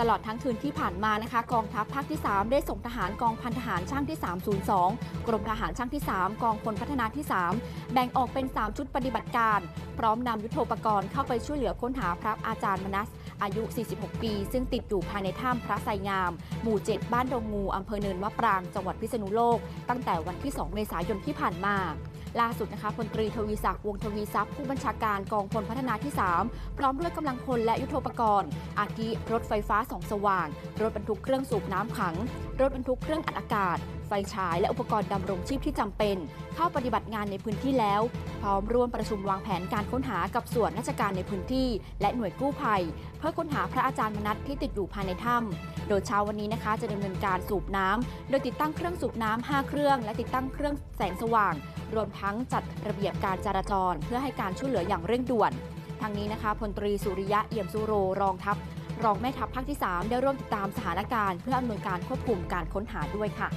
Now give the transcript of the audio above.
ตลอดทั้งคืนที่ผ่านมานะคะ กองทัพภาคที่ 3 ได้ส่งทหารกองพันทหารช่างที่ 302 กรมทหารช่างที่ 3 กองพลพัฒนาที่ 3 แบ่งออกเป็น 3 ชุดปฏิบัติการ พร้อมนำยุทโธปกรณ์เข้าไปช่วยเหลือค้นหาพระอาจารย์มนัส อายุ 46 ปี ซึ่งติดอยู่ภายในถ้ำพระไสงาม หมู่ 7 บ้านดงงูอำเภอเนินมะปราง จังหวัดพิษณุโลก ตั้งแต่วันที่ 2 เมษายนที่ผ่านมาล่าสุดนะคะพลตรีทวีศักดิ์วงทวีทรัพย์ผู้บัญชาการกองพลพัฒนาที่ 3 พร้อมด้วยกำลังพลและยุทโธปกรณ์ อาทิรถไฟฟ้าสองสว่าง รถบรรทุกเครื่องสูบน้ำขัง รถบรรทุกเครื่องอัดอากาศไฟฉาย และอุปกรณ์ดำรงชีพที่จำเป็น เข้าปฏิบัติงานในพื้นที่แล้ว พร้อมร่วมประชุมวางแผนการค้นหากับส่วนราชการในพื้นที่ และหน่วยกู้ภัย เพื่อค้นหาพระอาจารย์มนัสที่ติดอยู่ภายในถ้ำโดยเช้าวันนี้นะคะ จะดำเนินการสูบน้ำโดยติดตั้งเครื่องสูบน้ำ5เครื่อง และติดตั้งเครื่องแสงสว่าง รวมทั้งจัดระเบียบการจราจร เพื่อให้การช่วยเหลืออย่างเร่งด่วนทางนี้นะคะพลตรีสุริยะเอี่ยมสุโรรองทัพรองแม่ทัพภาคที่ 3 ได้ร่วมติดตามสถานการณ์เพื่ออำนวยการควบคุมการค้นหาด้วยค่ะ